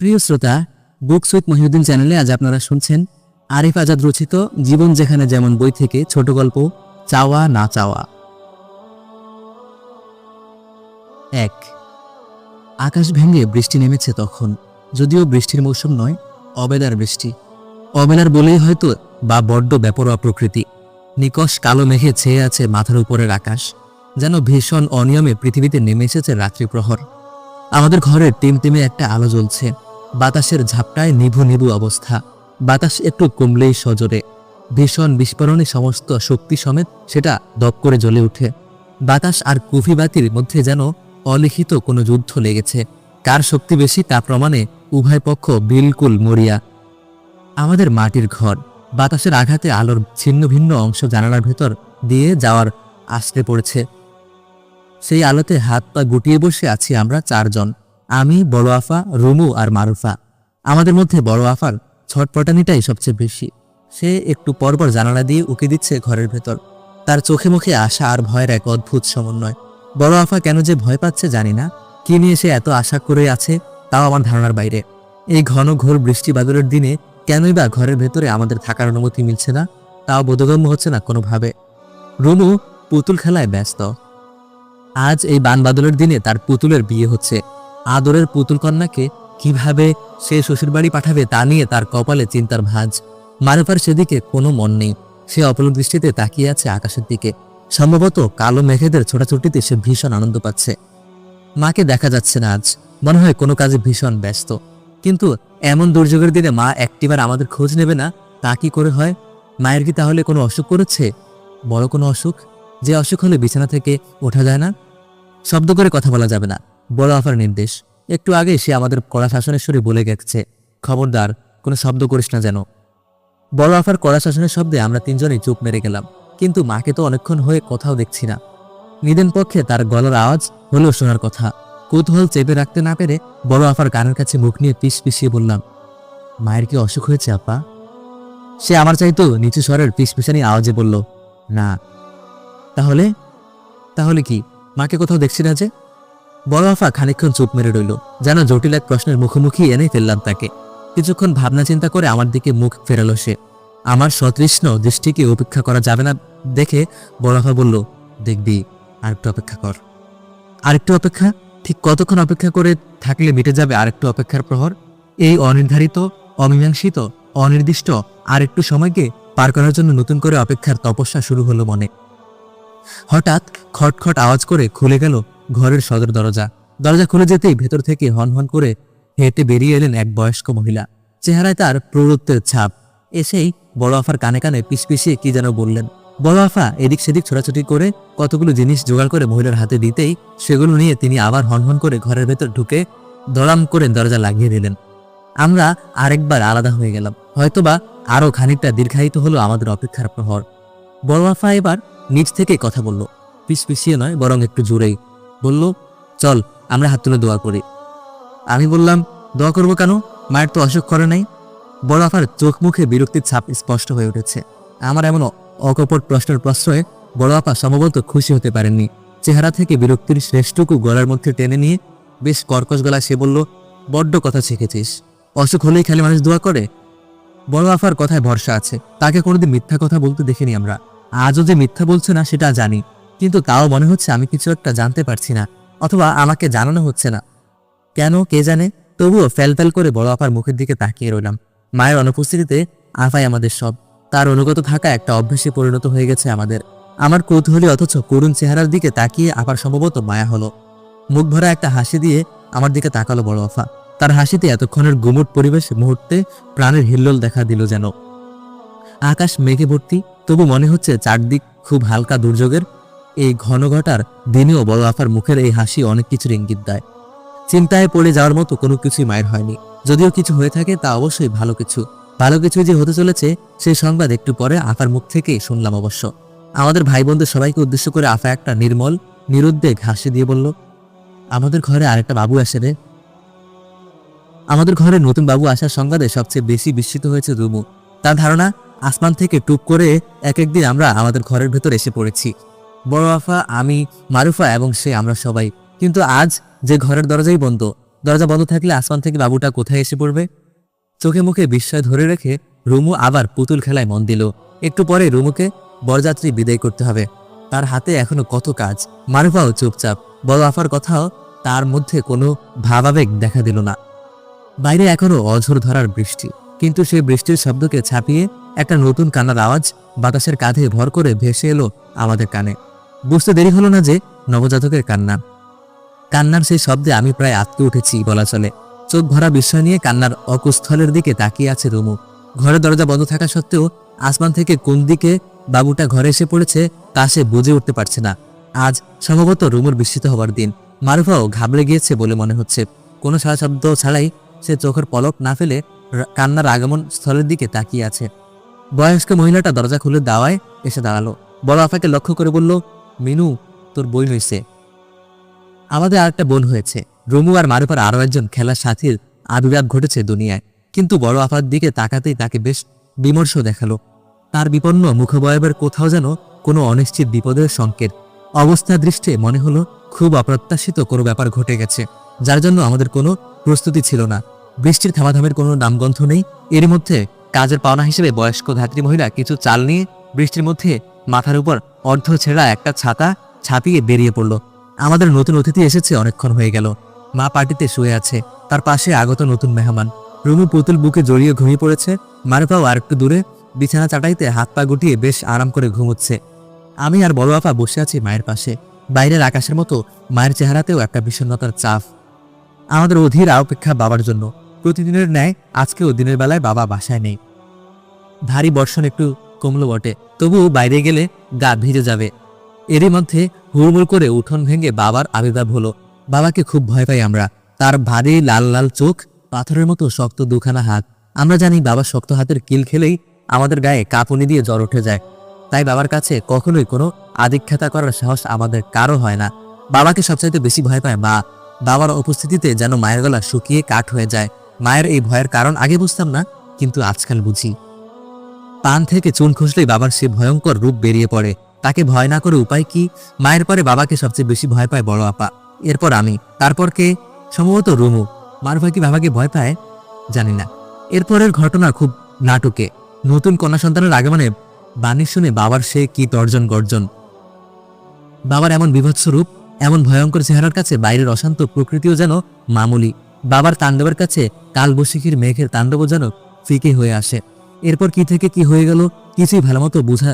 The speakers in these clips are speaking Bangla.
প্রিয় শ্রোতা বুক সুইথ মহিউদ্দিন চ্যানেলে আজ আপনারা শুনছেন আরিফ আজাদ রচিত জীবন যেখানে যেমন বই থেকে ছোট গল্প, চাওয়া না চাওয়া। এক, আকাশ ভেঙে বৃষ্টি নেমেছে তখন। যদিও বৃষ্টির মৌসুম নয়, অবেলার বৃষ্টি। অবেলার বলেই হয়তো বা বড্ড বেপরোয়া প্রকৃতি। নিকশ কালো মেঘে ছেয়ে আছে মাথার উপরের আকাশ, যেন ভীষণ অনিয়মে পৃথিবীতে নেমে এসেছে রাত্রি প্রহর আমাদের ঘরের টিমটিমে একটা আলো জ্বলছে। বাতাসের ঝাপটায় নিভু নিভু অবস্থা। বাতাস একটু কমলেই সজোরে। ভীষণ বিস্ফোরণে সমস্ত শক্তি সমেত সেটা দপ করে জ্বলে ওঠে বাতাস আর কুফি বাতির মধ্যে যেন অলিখিত কোনো যুদ্ধ লেগেছে। কার শক্তি বেশি তা প্রমাণে উভয় পক্ষ বিলকুল মরিয়া। আমাদের মাটির ঘর। বাতাসের আঘাতে আলোর ছিন্ন ভিন্ন অংশ জানালার ভেতর দিয়ে যাওয়ার আশ্রে পড়েছে। সেই আলোতে হাত পা গুটিয়ে বসে আছি আমরা চারজন। আমি, বড় আফা, রুমু আর মারুফা। আমাদের মধ্যে বড় আফার ছটপটানিটাই সবচেয়ে বেশি। সে একটু পরপর জানালা দিয়ে উকি দিচ্ছে ঘরের ভেতর। তার চোখে মুখে আশা আর ভয়ের এক অদ্ভুত সমন্বয়। বড় আফা কেন যে ভয় পাচ্ছে জানি না। কি নিয়ে সে এত আশা করে আছে, তাও আমার ধারণার বাইরে। এই ঘন ঘোর বৃষ্টি বাদলের দিনে কেনই বা ঘরের ভেতরে আমাদের থাকার অনুমতি মিলছে না, তাও বোধগম্য হচ্ছে না কোনোভাবে। রুমু পুতুল খেলায় ব্যস্ত। আজ এই বান বাদলের দিনে তার পুতুলের বিয়ে হচ্ছে। আদরের পুতুল কন্যাকে কীভাবে সে শ্বশুর বাড়ি পাঠাবে তা নিয়ে তার কপালে চিন্তার ভাঁজ। মারুফার সেদিকে কোনো মন নেই। সে অপলক দৃষ্টিতে তাকিয়ে আছে আকাশের দিকে। সম্ভবত কালো মেঘেদের ছোটাছুটিতে সে ভীষণ আনন্দ পাচ্ছে। মাকে দেখা যাচ্ছে না আজ। মনে হয় কোনো কাজে ভীষণ ব্যস্ত। কিন্তু এমন দুর্যোগের দিনে মা একটিবার আমাদের খোঁজ নেবে না? তা কি করে হয়? মায়ের কি তাহলে কোনো অসুখ করেছে? বড় কোনো অসুখ? যে অসুখ হলে বিছানা থেকে ওঠা যায় না? শব্দ করে কথা বলা যাবে না। বড় আফার নির্দেশ। একটু আগে সে আমাদের কড়া শাসনের সুরে বলে গেছে, খবরদার, কোনো শব্দ করিস না যেন। বড় আফার কড়া শাসনের শব্দে আমরা তিনজনই চুপ মেরে গেলাম, কিন্তু মাকে তো অনেকক্ষণ হয়ে কোথাও দেখছি না। নিদেন পক্ষে তার গলার আওয়াজ হলেও শোনার কথা। কৌতূহল চেপে রাখতে না পেরে বড় আফার কানের কাছে মুখ নিয়ে পিস পিছিয়ে বললাম, মায়ের কি অসুখ হয়েছে, আপা? সে আমার চাইতো নিচু স্বরের পিস পিছানি আওয়াজে বলল, না। তাহলে? তাহলে কি? মাকে কোথাও দেখছি না যে? বড় আফা খানিকক্ষণ চুপ মেরে রইল, যেন জটিল এক প্রশ্নের মুখোমুখি এনেই ফেললাম তাকে। কিছুক্ষণ ভাবনা চিন্তা করে আমার দিকে মুখ ফেরালো সে। আমার সতৃষ্ণ দৃষ্টিকে উপেক্ষা করা যাবে না দেখে বড় আফা বলল, দেখবি, আরেকটু অপেক্ষা কর। আরেকটু অপেক্ষা? ঠিক কতক্ষণ অপেক্ষা করে থাকলে মিটে যাবে আরেকটু অপেক্ষার প্রহর? এই অনির্ধারিত, অমীমাংসিত, অনির্দিষ্ট আরেকটু সময়কে পার করার জন্য নতুন করে অপেক্ষার তপস্যা শুরু হলো মনে। হঠাৎ খটখট আওয়াজ করে খুলে গেল ঘরের সদর দরজা। দরজা খুলে যেতেই ভেতর থেকে হন হন করে হেঁটে বেরিয়ে এলেন এক বয়স্ক মহিলা। চেহারায় তার প্রৌরত্বের ছাপ। এসেই বড় আফার কানে কানে পিসপিসিয়ে কি যেন বললেন। বড় আফা এদিক সেদিক ছোটাছুটি করে কতগুলো জিনিস জোগাড় করে মহিলার হাতে দিতেই সেগুলো নিয়ে তিনি আবার হনহন করে ঘরের ভেতর ঢুকে দড়াম করে দরজা লাগিয়ে দিলেন। আমরা আরেকবার আলাদা হয়ে গেলাম। হয়তোবা আরও খানিকটা দীর্ঘায়িত হলো আমাদের অপেক্ষার প্রহর। বড় আফা এবার নিচ থেকে কথা বলল। পিস পিছিয়ে নয়, বরং একটু জোরেই। বলল, চল, আমরা হাত তুলে দোয়া করি। আমি বললাম, দোয়া করব কেন? মায়ের তো অসুখ করে নাই। বড় আফার চোখ মুখে বিরক্তির ছাপ স্পষ্ট হয়ে উঠেছে। আমার এমন অকপট প্রশ্নের প্রশ্রয়ে বড় আপা সম্ভবত খুশি হতে পারেননি। চেহারা থেকে বিরক্তির শ্রেষ্ঠটুকু গলার মধ্যে টেনে নিয়ে বেশ কর্কশ গলায় সে বলল, বড্ড কথা শিখেছিস। অসুখ হলেই খালি মানুষ দোয়া করে? বড় আফার কথায় ভরসা আছে। তাকে কোনোদিন মিথ্যা কথা বলতে দেখিনি আমরা। আজও যে মিথ্যা বলছে না, সেটা জানি। কিন্তু তাও মনে হচ্ছে আমি কিছু একটা জানতে পারছি না, অথবা আমাকে জানানো হচ্ছে না। কেন, কে জানে? তবুও ফ্যাল ফ্যাল করে বড় আপার মুখের দিকে তাকিয়ে রইলাম। মায়ের অনুপস্থিতিতে আফাই আমাদের সব। তার অনুগত থাকা একটা অভ্যাসে পরিণত হয়ে গেছে আমাদের। আমার কৌতূহলী অথচ করুণ চেহারার দিকে তাকিয়ে আপার সম্ভবত মায়া হলো। মুখ ভরা একটা হাসি দিয়ে আমার দিকে তাকালো বড় আফা। তার হাসিতে এতক্ষণের গুমুট পরিবেশ মুহূর্তে প্রাণের হিল্লোল দেখা দিল যেন। আকাশ মেঘে ভর্তি, তবু মনে হচ্ছে চারদিক খুব হালকা দুর্যোগের এই ঘন ঘটার দিনেও বড় আফার মুখের এই হাসি অনেক কিছুর ইঙ্গিত দেয়। চিন্তায় পড়ে যাওয়ার মতো কোনো কিছুই মায়ের হয়নি। যদিও কিছু হয়ে থাকে, তা অবশ্যই ভালো কিছু। ভালো কিছু যে হতে চলেছে, সেই সংবাদ একটু পরে আফার মুখ থেকেই শুনলাম অবশ্য। আমাদের ভাই বোনদের সবাইকে উদ্দেশ্য করে আফা একটা নির্মল, নিরুদ্বেগ হাসি দিয়ে বলল, আমাদের ঘরে আরেকটা বাবু আসে রে। আমাদের ঘরে নতুন বাবু আসার সংবাদে সবচেয়ে বেশি বিস্মিত হয়েছে রুমু। তার ধারণা, আসমান থেকে টুপ করে এক একদিন আমরা আমাদের ঘরের ভেতর এসে পড়েছি। বড় আফা, আমি, মারুফা এবং সে, আমরা সবাই। কিন্তু আজ যে ঘরের দরজাই বন্ধ, দরজা বন্ধ থাকলে আসমান থেকে বাবুটা কোথায় এসে পড়বে? চোখে মুখে বিস্ময় ধরে রেখে রুমু আবার পুতুল খেলায় মন দিল। একটু পরে রুমুকে বরযাত্রী বিদায় করতে হবে। তার হাতে এখনও কত কাজ। মারুফাও চুপচাপ। বড় আফার কথাও তার মধ্যে কোনো ভাবাবেগ দেখা দিল না। বাইরে এখনও অঝোর ধরার বৃষ্টি। কিন্তু সেই বৃষ্টির শব্দকে ছাপিয়ে একটা নতুন কানার আওয়াজ বাতাসের কাঁধে ভর করে ভেসে এলো আমাদের কানে। বুঝতে দেরি হলো না যে নবজাতকের কান্না। কান্নার সেই শব্দে আমি প্রায় আটকে উঠেছি বলা চলে। চোখ ভরা বিস্ময় নিয়ে কান্নার অকুস্থলের দিকে তাকিয়ে আছে রুমু। ঘরের দরজা বন্ধ থাকা সত্ত্বেও আসমান থেকে কোন দিকে বাবুটা ঘরে এসে পড়েছে তা সে বুঝে উঠতে পারছে না। আজ সম্ভবত রুমুর বিস্মিত হবার দিন। মারুফাও ঘাবড়ে গিয়েছে বলে মনে হচ্ছে। কোনো সারা শব্দ ছাড়াই সে চোখের পলক না ফেলে কান্নার আগমন স্থলের দিকে তাকিয়ে আছে। বয়স্ক মহিলাটা দরজা খুলে দাওয়ায় এসে দাঁড়াল। বড় আফাকে লক্ষ্য করে বলল মিনু, তোর বই হয়েছে আমাদের আরেকটা বোন হয়েছে। রুমু আর মারুফার আরও একজন খেলার সাথীর আবির্ভাব ঘটেছে দুনিয়ায়। কিন্তু বড় আফার দিকে তাকাতেই তাকে বেশ বিমর্ষ দেখাল। তার বিপন্ন মুখবয়বের কোথাও যেন কোনো অনিশ্চিত বিপদের সংকেত। অবস্থা দৃষ্টে মনে হলো খুব অপ্রত্যাশিত কোনো ব্যাপার ঘটে গেছে, যার জন্য আমাদের কোনো প্রস্তুতি ছিল না। বৃষ্টির থামাথামের কোনো নামগন্ধ নেই। এর মধ্যে কাজের পাওনা হিসেবে বয়স্ক ধাত্রী মহিলা কিছু চাল নিয়ে বৃষ্টির মধ্যে মাথার উপর অর্ধ ছেঁড়া একটা ছাতা ছাপিয়ে বেরিয়ে পড়ল। আমাদের নতুন অতিথি এসেছে, অনেকক্ষণ হয়ে গেল। মা পার্টিতে শুয়ে আছে, তার পাশে আগত নতুন মেহমান। রুমু পুতুল বুকে জড়িয়ে ঘুমিয়ে পড়েছে। মারুপাও আর একটু দূরে, বিছানা চাটাইতে হাত পা গুটিয়ে বেশ আরাম করে ঘুমোচ্ছে। আমি আর বড় আপা বসে আছি মায়ের পাশে। বাইরের আকাশের মতো মায়ের চেহারাতেও একটা বিষণ্ণতার চাপ। আমাদের অধীর অপেক্ষা বাবার জন্য। প্রতিদিনের ন্যায় আজকেও দিনের বেলায় বাবা বাসায় নেই। ভারী বর্ষণ একটু কমলো বটে। তবুও বাইরে গেলে গা ভিজে যাবে। এরই মধ্যে হুড়মুড় করে উঠোন ভেঙে বাবার আবির্ভাব হলো। বাবাকে খুব ভয় পাই আমরা। তার ভারী লাল লাল চোখ, পাথরের মতো শক্ত দুখানা হাত। আমরা জানি বাবার শক্ত হাতের কিল খেলেই আমাদের গায়ে কাঁপুনি দিয়ে জ্বর উঠে যায়। তাই বাবার কাছে কখনোই কোনো আদিক্ষেতা করার সাহস আমাদের কারও হয় না। বাবাকে সবচাইতে বেশি ভয় পায় মা। বাবার উপস্থিতিতে যেন মায়ের গলা শুকিয়ে কাঠ হয়ে যায়। মায়ের এই ভয়ের কারণ আগে বুঝতাম না, কিন্তু আজকাল বুঝি। পান থেকে চুন খুঁজলেই বাবার সে ভয়ঙ্কর রূপ বেরিয়ে পড়ে। তাকে ভয় না করে উপায় কি? মায়ের পরে বাবাকে সবচেয়ে বেশি ভয় পায় বড় আপা। এরপর আমি। তারপর কে? সম্ভবত রুমু। মারুফা কি বাবাকে ভয় পায়? জানি না। এরপরের ঘটনা খুব নাটকে। নতুন কন্যা সন্তানের আগমনে বাণী শুনে বাবার সে কি তর্জন গর্জন। বাবার এমন বিভৎস রূপ, এমন ভয়ঙ্কর চেহারার কাছে বাইরের অশান্ত প্রকৃতিও যেন মামুলি। বাবার তাণ্ডবের কাছে কালবৈশাখীর মেঘের তাণ্ডবও যেন ফিকে হয়ে আসে। এরপর কি থেকে কি হয়ে গেল কিছুই ভালোমতো বোঝা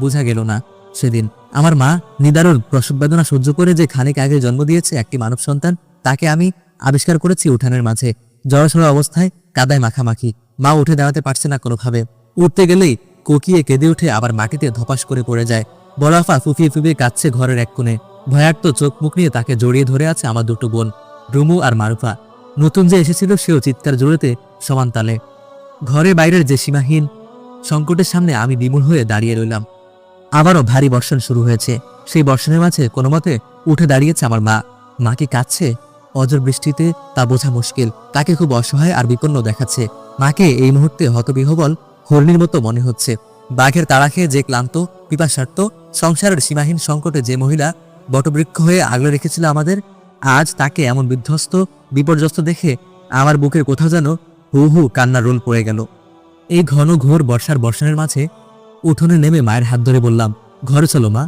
বোঝা গেল না। সেদিন আমার মা নিদারুণ প্রসব বেদনা সহ্য করে যে খানিক আগে জন্ম দিয়েছে একটি মানব সন্তান, তাকে আমি আবিষ্কার করেছি উঠানের মাঝে। জড়সড় অবস্থায় কাদায় মাখামাখি। মা উঠে দাঁড়াতে পারছে না কোনোভাবে। উঠতে গেলেই কোকিয়ে কেঁদে উঠে আবার মাটিতে ধপাস করে পড়ে যায়। বড়াফা ফুফিয়ে ফুফিয়ে কাচ্ছে ঘরের এক কোণে। ভয়ার্ত চোখ মুখ নিয়ে তাকে জড়িয়ে ধরে আছে আমার দুটো বোন, রুমু আর মারুফা। নতুন যে এসেছিল সেও চিৎকার জোরেতে সমান তালে। ঘরে বাইরের যে সীমাহীন সংকটের সামনে আমি বিমূল হয়ে দাঁড়িয়ে রইলাম। আবারও ভারী বর্ষণ শুরু হয়েছে। সেই বর্ষণের মাঝে কোনো মতে উঠে দাঁড়িয়েছে আমার মা। মা কি কাঁদছে? অজর বৃষ্টিতে তা বোঝা মুশকিল। তাকে খুব অসহায় আর বিপন্ন দেখাচ্ছে। মাকে এই মুহূর্তে হতবিহবল হর্নির মতো মনে হচ্ছে। বাঘের তাড়া খেয়ে যে ক্লান্ত পিপাসার্থ সংসারের সীমাহীন সংকটে যে মহিলা বটবৃক্ষ হয়ে আগলে রেখেছিল আমাদের, আজ তাকে এমন বিধ্বস্ত, বিপর্যস্ত দেখে আমার বুকের কোথাও যেন হু হু কান্নার রোল পড়ে গেল। এই ঘন ঘোর বর্ষার বর্ষণের মাঝে উঠোনে নেমে মায়ের হাত ধরে বললাম, ঘরে চলো মা।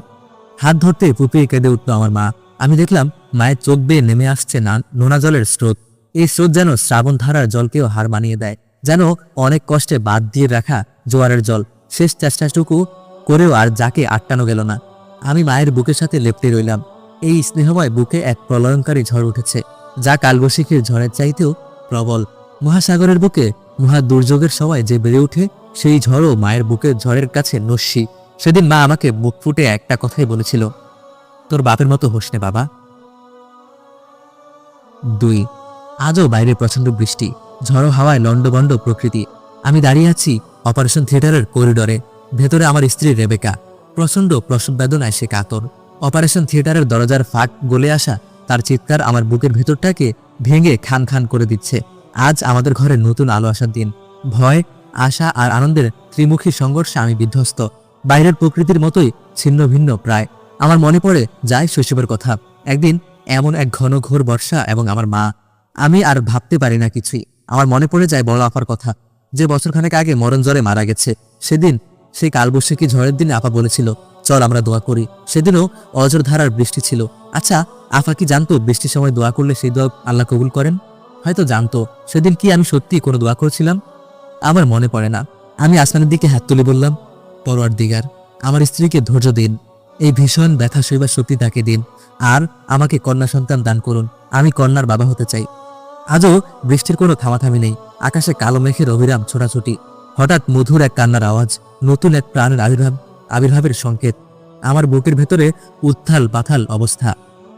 হাত ধরতে ফুপিয়ে কেঁদে উঠল আমার মা। আমি দেখলাম মায়ের চোখ বেয়ে নেমে আসছে না, নোনা জলের স্রোত। এই স্রোত যেন শ্রাবণ ধারার জলকেও হার মানিয়ে দেয়, যেন অনেক কষ্টে বাদ দিয়ে রাখা জোয়ারের জল। শেষ চেষ্টাটুকু করেও আর যাকে আটকানো গেল না। আমি মায়ের বুকের সাথে লেপটে রইলাম। এই স্নেহময় বুকে এক প্রলয়ঙ্কারী ঝড় উঠেছে, যা কালবৈশাখীর ঝড়ের চাইতেও প্রবল। মহাসাগরের বুকে মহা দুর্যোগের সময় যে বেড়ে ওঠে, সেই ঝড়ও মায়ের বুকের ঝড়ের কাছে নস্যি। সেদিন মা আমাকে মুখ ফুটে একটা কথাই বলেছিল, তোর বাপের মতো হোস নে বাবা। দুই, আজও বাইরে প্রচণ্ড বৃষ্টি, ঝড়ো হাওয়ায় লন্ডবন্ড প্রকৃতি। আমি দাঁড়িয়ে আছি অপারেশন থিয়েটারের করিডরে, ভেতরে আমার স্ত্রী রেবেকা। প্রচণ্ড প্রসব বেদনায় সে কাতর। অপারেশন থিয়েটারের দরজার ফাঁক গলে আসা তার চিৎকার আমার বুকের ভেতরটাকে ভেঙে খান খান করে দিচ্ছে। আজ আমাদের ঘরে নতুন আলো আসার দিন। ভয়, আশা আর আনন্দের ত্রিমুখী সংঘর্ষে আমি বিধ্বস্ত। বাইরের প্রকৃতির মতোই ছিন্ন ভিন্ন প্রায়। আমার মনে পড়ে যায় শৈশবের কথা। একদিন এমন এক ঘন ঘোর বর্ষা এবং আমার মা। আমি আর ভাবতে পারি না কিছুই। আমার মনে পড়ে যায় বড় আপার কথা। যে বছরখানেক আগে মরণ জ্বরে মারা গেছে। সেদিন সেই কালবৈশাখী ঝড়ের দিনে আপা বলেছিল, চল আমরা দোয়া করি। সেদিনও অজর ধারার বৃষ্টি ছিল। আচ্ছা আফা কি জানতো বৃষ্টির সময় দোয়া করলে সেই দোয়া আল্লাহ কবুল করেন? হয়তো জানতো, সেদিন কি আমি সত্যি কোনো দোয়া করছিলাম? আমার মনে পড়ে না। আমি আসমানের দিকে হাত তুলে বললাম, পরোয়ার দিগার, আমার স্ত্রীকে ধৈর্য দিন। এই ভীষণ ব্যথা সইবার শক্তি তাকে দিন। আর আমাকে কন্যা সন্তান দান করুন। আমি কন্যার বাবা হতে চাই। আজও বৃষ্টির কোনো থামাথামি নেই। আকাশে কালো মেঘের অবিরাম ছোটাছুটি। হঠাৎ মধুর এক কান্নার আওয়াজ, নতুন এক প্রাণের আবির্ভাব, আবির্ভাবের সংকেত। আমার বুকের ভেতরে উত্থাল পাথাল অবস্থা।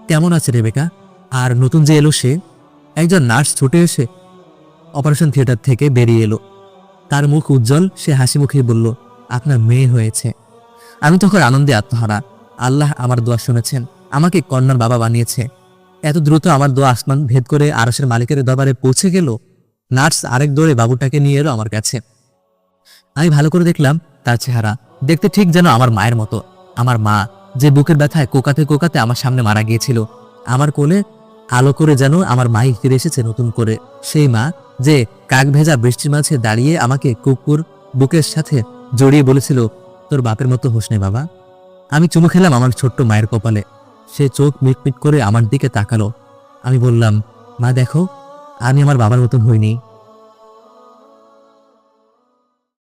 কেমন আছে রেবেকা? আর নতুন যে এলো সে? একজন নার্স ছুটে এসে অপারেশন থিয়েটার থেকে বেরিয়ে এলো। তার মুখ উজ্জ্বল, সে হাসি মুখে বলল, আপনার মেয়ে হয়েছে। আমি তখন আনন্দে আত্মহারা। আল্লাহ আমার দোয়া শুনেছেন, আমাকে কন্যার বাবা বানিয়েছে। এত দ্রুত আমার দোয়া আসমান ভেদ করে আরসের মালিকের দরবারে পৌঁছে গেল, নার্স আরেক দৌড়ে বাবুটাকে নিয়ে এলো আমার কাছে। আমি ভালো করে দেখলাম, তার চেহারা দেখতে ঠিক যেন আমার মায়ের মতো। আমার মা যে বুকের ব্যথায় কোকাতে কোকাতে আমার সামনে মারা গিয়েছিল, আমার কোলে আলো করে যেন আমার মাই ফিরে এসেছে নতুন করে। সেই মা যে কাক ভেজা বৃষ্টির মাঝে দাঁড়িয়ে আমাকে কুকুর বুকের সাথে জড়িয়ে বলেছিল, তোর বাপের মতো হোস নে বাবা। আমি চুমু খেলাম আমার ছোট্ট মায়ের কপালে। সে চোখ মিটমিট করে আমার দিকে তাকালো। আমি বললাম, মা, দেখো, আমি আমার বাবার মতন হইনি।